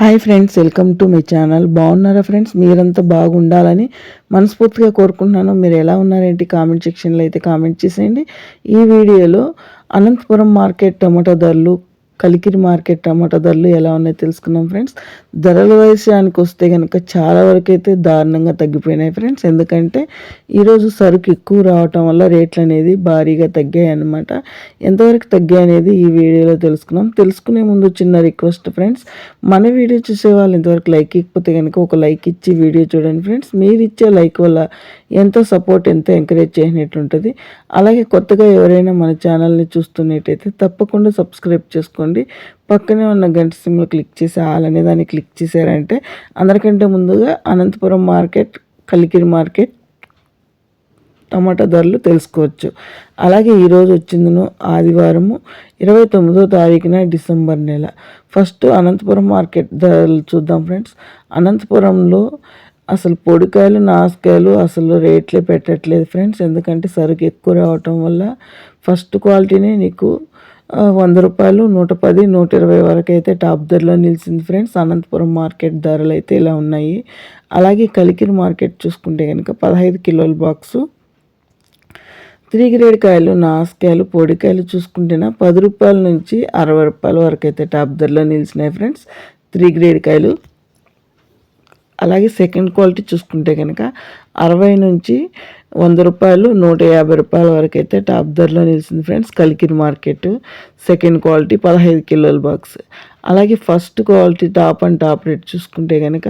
Hi friends welcome to my channel. బాగున్నారా friends? మీరంతా బాగుండాలని మనస్ఫూర్తిగా కోరుకుంటున్నాను. మీరు ఎలా ఉన్నారేంటి? కామెంట్ సెక్షన్లో అయితే కామెంట్ చేసేయండి. ఈ వీడియోలో అనంతపురం మార్కెట్ టమాటో ధరలు కలికిరి మార్కెట్ టమాటా ధరలు ఎలా ఉన్నాయో తెలుసుకున్నాం ఫ్రెండ్స్. ధరల విషయానికి వస్తే కనుక చాలా వరకు అయితే దారుణంగా తగ్గిపోయినాయి ఫ్రెండ్స్. ఎందుకంటే ఈరోజు సరుకు ఎక్కువ రావటం వల్ల రేట్లు అనేది భారీగా తగ్గాయి అనమాట ఎంతవరకు తగ్గాయి అనేది ఈ వీడియోలో తెలుసుకున్నాం తెలుసుకునే ముందు చిన్న రిక్వెస్ట్ ఫ్రెండ్స్. మన వీడియో చూసే వాళ్ళు ఇంతవరకు లైక్ ఇకపోతే కనుక ఒక లైక్ ఇచ్చి వీడియో చూడండి ఫ్రెండ్స్. మీరు ఇచ్చే లైక్ వల్ల ఎంతో సపోర్ట్ ఎంతో ఎంకరేజ్ చేసినట్టుంటుంది. అలాగే కొత్తగా ఎవరైనా మన ఛానల్ని చూస్తున్నట్టయితే తప్పకుండా సబ్స్క్రైబ్ చేసుకోండి. పక్కనే ఉన్న గంట సిమ్లో క్లిక్ చేసి ఆల్ అనే దాన్ని క్లిక్ చేశారంటే అందరికంటే ముందుగా Anantapuram market Kalikiri market tomato ధరలు తెలుసుకోవచ్చు. అలాగే ఈరోజు వచ్చిందను ఆదివారము ఇరవై తొమ్మిదో తారీఖున డిసెంబర్ నెల. ఫస్ట్ అనంతపురం మార్కెట్ ధరలు చూద్దాం ఫ్రెండ్స్. అనంతపురంలో అసలు పొడికాయలు నాసుకాయలు అసలు రేట్లే పెట్టట్లేదు ఫ్రెండ్స్. ఎందుకంటే సరుకు ఎక్కువ రావటం వల్ల ఫస్ట్ క్వాలిటీనే నీకు వంద రూపాయలు నూట పది నూట ఇరవై వరకు అయితే టాప్ ధరలో నిలిచింది ఫ్రెండ్స్. అనంతపురం మార్కెట్ ధరలు అయితే ఇలా ఉన్నాయి. అలాగే కలికిరి మార్కెట్ చూసుకుంటే కనుక పదహైదు కిలోల బాక్సు త్రీ గ్రేడ్ కాయలు నాసుకాయలు పొడికాయలు చూసుకుంటేనా పది రూపాయల నుంచి అరవై రూపాయల వరకు అయితే టాప్ ధరలో నిలిచినాయి ఫ్రెండ్స్. త్రీ గ్రేడ్ కాయలు అలాగే సెకండ్ క్వాలిటీ చూసుకుంటే కనుక అరవై నుంచి వంద రూపాయలు నూట యాభై రూపాయల వరకు అయితే టాప్ ధరలో నిలిచింది friends Kalikiri market second quality పదహైదు కిలోల బాక్స్ అలాగే first quality top and top rate చూసుకుంటే కనుక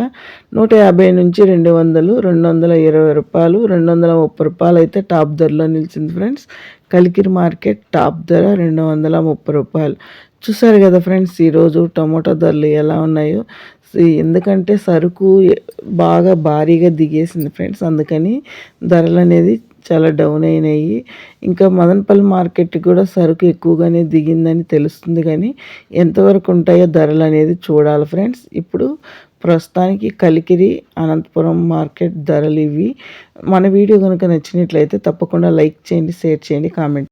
నూట యాభై నుంచి రెండు వందలు రెండు వందల ఇరవై రూపాయలు రెండు వందల ముప్పై రూపాయలు అయితే టాప్ ధరలో నిలిచింది ఫ్రెండ్స్. కలికిరి మార్కెట్ టాప్ ధర రెండు వందల ముప్పై రూపాయలు. చూసారు కదా ఫ్రెండ్స్ ఈరోజు టమోటా ధరలు ఎలా ఉన్నాయో. ఎందుకంటే సరుకు బాగా భారీగా దిగేసింది ఫ్రెండ్స్ అందుకని ధరలు అనేది చాలా డౌన్ అయినాయి. ఇంకా మదనపల్లి మార్కెట్ కూడా సరుకు ఎక్కువగానే దిగిందని తెలుస్తుంది కానీ ఎంతవరకు ఉంటాయో ధరలు అనేది చూడాలి ఫ్రెండ్స్. ఇప్పుడు ప్రస్తుతానికి కలికిరి అనంతపురం మార్కెట్ ధరలు ఇవి. మన వీడియో కనుక నచ్చినట్లయితే తప్పకుండా లైక్ చేయండి షేర్ చేయండి కామెంట్